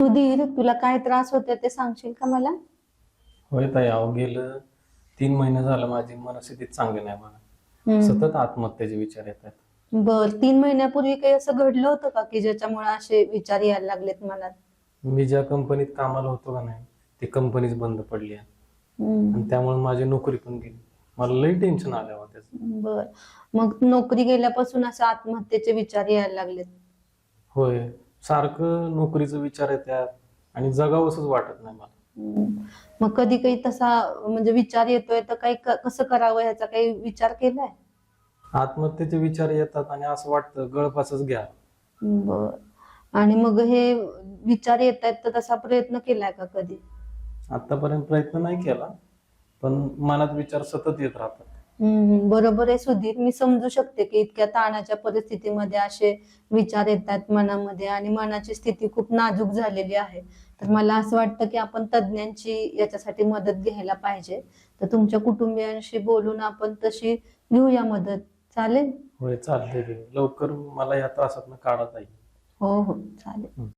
सुधीर तुला काय त्रास होते ते सांगशील का मला? होय ताई अहो गेलं तीन महिने झालं माझी मनस्थिती चांगली नाही मला हम्म. सतत आत्महत्येचे विचार येत आहेत. बर तीन महिन्यापूर्वी काही असं घडलं होतं का की ज्याच्यामुळे असे विचार यायला लागलेत मनात? मी ज्या कंपनीत कामाला होतो का नाही ती कंपनीच बंद पडली आहे. हम्म. आणि त्यामुळे माझी नोकरी पण गेली. मला लई टेन्शन आलं हो त्याचं. बर. मग नोकरी गेल्यापासून असं आत्महत्येचे विचार यायला लागलेत? होय. सारखं नोकरीचं विचार येतात आणि जगावंसच वाटत नाही मला. हम्म. मग कधी काही तसा म्हणजे विचार येतोय तर काही क- कसं करावं ह्याचा काही विचार केलाय? आत्महत्येचे विचार येतात आणि असं वाटतं गळफासच घ्या. बर. आणि मग हे विचार येत आहेत तर तसा प्रयत्न केलाय का कधी? आतापर्यंत प्रयत्न नाही केला. पण मनात विचार सतत येत राहतात. हम्म, बरोबर आहे सुधीर. मी समजू शकते की इतक्या ताणाच्या परिस्थितीमध्ये असे विचार येतात मनामध्ये आणि मनाची स्थिती खूप नाजूक झालेली आहे. तर मला असं वाटतं की आपण तज्ज्ञांची याच्यासाठी मदत घ्यायला पाहिजे. तर तुमच्या कुटुंबियांशी बोलून आपण तशी घेऊया मदत. चालेल? होय चालतंय की. लवकर मला या त्रासातनं काढत आहे हो हो. चालेल.